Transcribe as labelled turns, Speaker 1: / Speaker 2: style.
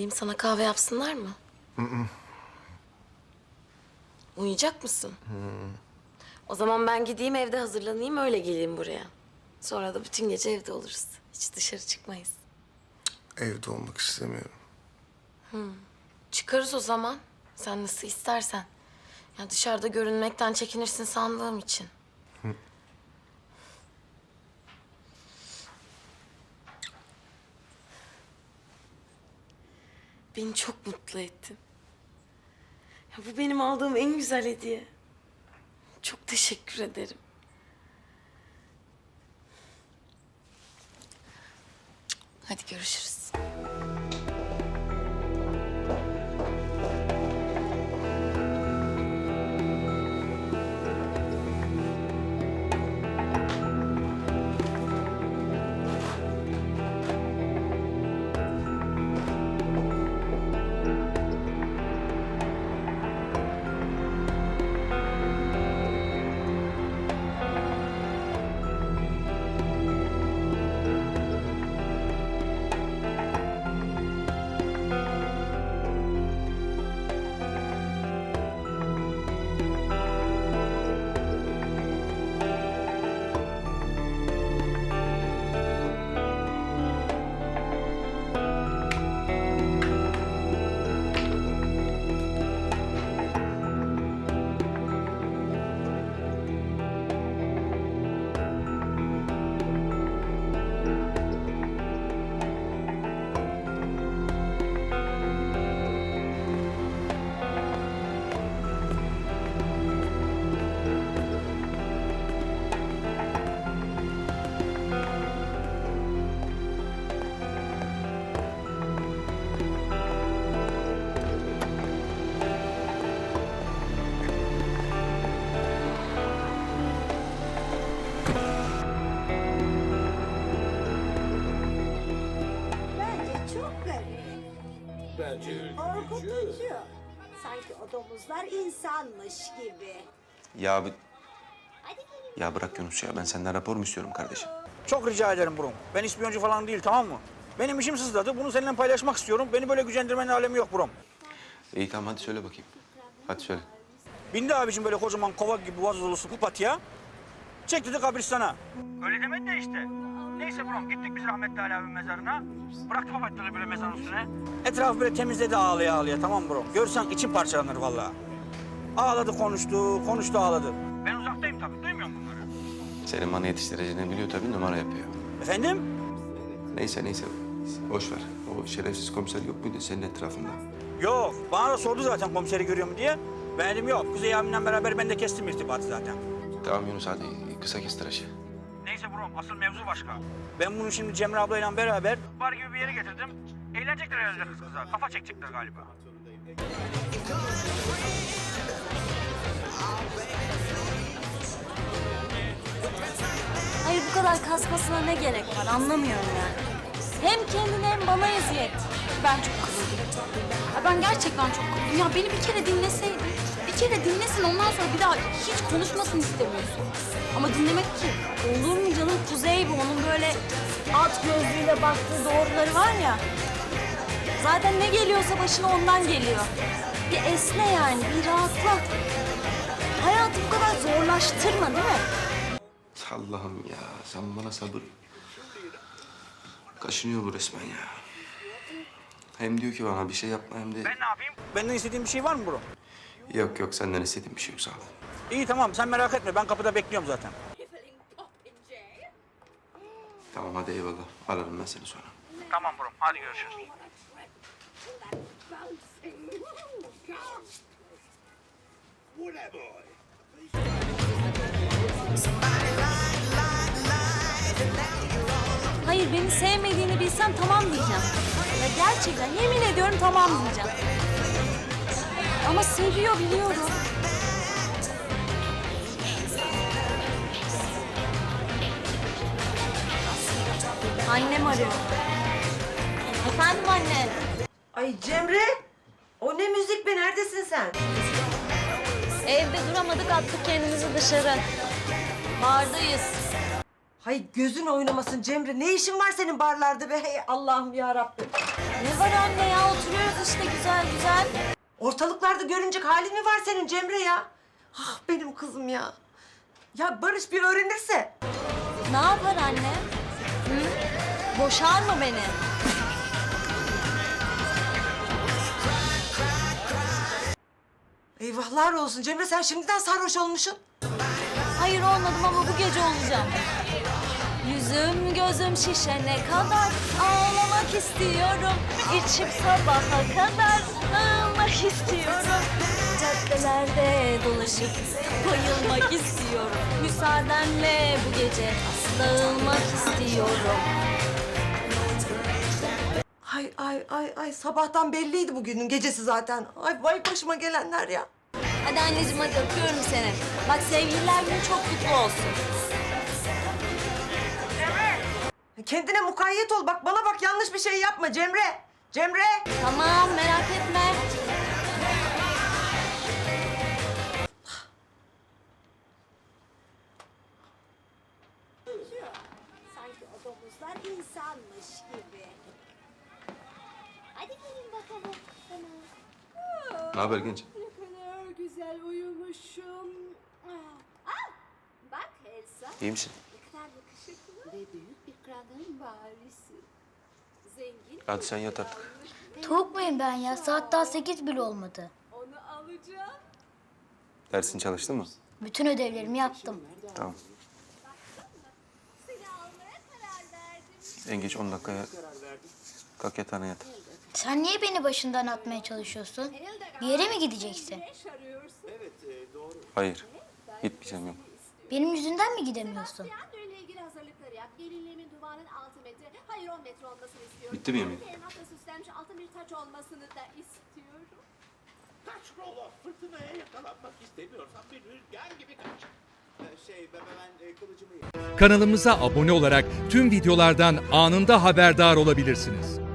Speaker 1: Söyleyeyim sana kahve yapsınlar mı? Uyuyacak mısın? O zaman ben gideyim evde hazırlanayım öyle geleyim buraya. Sonra da bütün gece evde oluruz. Hiç dışarı çıkmayız.
Speaker 2: Evde olmak istemiyorum.
Speaker 1: Çıkarız o zaman. Sen nasıl istersen. Ya dışarıda görünmekten çekinirsin sandığım için. Beni çok mutlu ettin. Ya bu benim aldığım en güzel hediye. Çok teşekkür ederim. Hadi görüşürüz.
Speaker 3: Bence
Speaker 4: ürkütücü.
Speaker 3: Korkutucu. Sanki o domuzlar insanmış gibi.
Speaker 5: Ya bir... Ya bırak Yunus ya. Ben senden rapor mu istiyorum kardeşim?
Speaker 6: Çok rica ederim Brum. Ben ispiyoncu falan değil tamam mı? Benim işim sızladı. Bunu seninle paylaşmak istiyorum. Beni böyle gücendirmenin alemi yok Brum.
Speaker 5: İyi tamam hadi söyle bakayım. Hadi söyle.
Speaker 6: Bindi abicim böyle kocaman kova gibi vaz dolusu kupatıya. Çek dedi kabristana. Öyle demedi de işte. Neyse Brum gittik biz rahmetli Ali abinin mezarına. Bıraktı papatyaları böyle mezarın üstüne. Etrafı böyle temizledi ağlaya ağlaya tamam mı Brum? Görsen için parçalanır vallahi. Ağladı konuştu, konuştu ağladı. Ben uzaktayım tabii duymuyorum bunları.
Speaker 5: Senin bana yetiştireceğini biliyor tabii numara yapıyor.
Speaker 6: Efendim?
Speaker 5: Neyse neyse. Boş ver. O şerefsiz komiser yok muydu senin etrafında?
Speaker 6: Yok. Bana da sordu zaten komiseri görüyor mu diye. Ben dedim yok. Kuzey abimle beraber ben de kestim irtibatı zaten.
Speaker 5: Tamam Yunus hadi kısa kes tıraşı.
Speaker 6: Neyse bro, asıl mevzu başka. Ben bunu şimdi Cemre ablayla beraber bar gibi bir yere getirdim. Eğlenecekler herhalde kız kıza. Kafa çekecekler galiba.
Speaker 7: Hayır bu kadar kasmasına ne gerek var anlamıyorum yani. Hem kendine hem bana eziyet. Ben çok kırıldım. Ya ben gerçekten çok kırıldım. Ya beni bir kere dinleseydin. Bir kere dinlesin ondan sonra bir daha hiç konuşmasını istemiyorsun. Ama dinlemek ki olur mu canım Kuzey bu onun böyle at gözlüğüyle baktığı doğruları var ya. Zaten ne geliyorsa başına ondan geliyor. Bir esne yani bir rahatla. Hayatı bu kadar zorlaştırma değil mi?
Speaker 5: Allah'ım ya sen bana sabır. Kaşınıyor bu resmen ya. Hem diyor ki bana bir şey yapma hem de...
Speaker 6: Ben ne yapayım? Benden istediğin bir şey var mı bro?
Speaker 5: Yok yok senden istediğim bir şey yok sağ ol.
Speaker 6: İyi tamam sen merak etme. Ben kapıda bekliyorum zaten.
Speaker 5: Tamam hadi eyvallah. Ararım ben seni sonra.
Speaker 6: Tamam bro. Hadi görüşürüz.
Speaker 7: Hayır beni sevmediğini bilsem tamam diyeceğim. Ya gerçekten yemin ediyorum tamam diyeceğim. Ama seviyor biliyorum. Annem arıyor. Efendim anne.
Speaker 8: Ay Cemre, o ne müzik be? Neredesin sen?
Speaker 7: Evde duramadık attık kendimizi dışarı. Bardayız.
Speaker 8: Hay gözün oynamasın Cemre. Ne işin var senin barlarda be? Hey Allah'ım ya Rabbim.
Speaker 7: Ne var anne ya? Oturuyoruz işte güzel güzel.
Speaker 8: Ortalıklarda görünecek halin mi var senin Cemre ya? Ah benim kızım ya. Ya Barış bir öğrenirse.
Speaker 7: Ne yapar anne? Hı? Boşar mı beni?
Speaker 8: Eyvahlar olsun Cemre sen şimdiden sarhoş olmuşsun.
Speaker 7: Hayır olmadım ama bu gece olacağım. Yüzüm gözüm şişene kadar ağlamak istiyorum. İçim sabaha kadar ağlamak istiyorum. Caddelerde dolaşıp bayılmak istiyorum. Müsaadenle bu gece dağılmak istiyorum.
Speaker 8: Ay ay ay ay sabahtan belliydi bugünün gecesi zaten. Ay vay başıma gelenler ya.
Speaker 7: Hadi anneciğim hadi öpüyorum seni. Bak sevgililer günü çok kutlu olsun.
Speaker 8: Kendine mukayyet ol. Bak bana bak yanlış bir şey yapma Cemre. Cemre.
Speaker 7: Tamam merak etme.
Speaker 5: Ne haber genç?
Speaker 3: Ne kadar güzel uyumuşum. Ah, bak Elsa.
Speaker 5: İyi misin?
Speaker 3: Ne kadar yakışıklı. Ve büyük bir kralın varisi. Zengin.
Speaker 5: Hadi sen yat artık.
Speaker 4: Muyum ben ya? Saat daha sekiz bile olmadı.
Speaker 3: Onu alacağım.
Speaker 5: Dersini çalıştın mı?
Speaker 4: Bütün ödevlerimi yaptım.
Speaker 5: Tamam.
Speaker 3: Seni almaya karar verdim.
Speaker 5: En geç 10 dakikaya kalk yatağına yat.
Speaker 4: Sen niye beni başından atmaya çalışıyorsun? Bir yere mi gideceksin?
Speaker 5: Hayır. Gitmeyeceğim yok.
Speaker 4: Benim yüzümden mi gidemiyorsun?
Speaker 3: Düğünle ilgili hazırlıkları yap. Gelinliğimin duvağının 6 metre, hayır 10 metre olmasını istiyorum.
Speaker 5: Bitti mi yemin?
Speaker 3: Elmasla süslenmiş altın bir taç olmasını da istiyorum.
Speaker 9: Kaç Rolo fırtınaya yakalanmak istemiyorsan bir rüzgar gibi kaç. Şey ben ben e, kılıcımı
Speaker 10: Kanalımıza abone olarak tüm videolardan anında haberdar olabilirsiniz.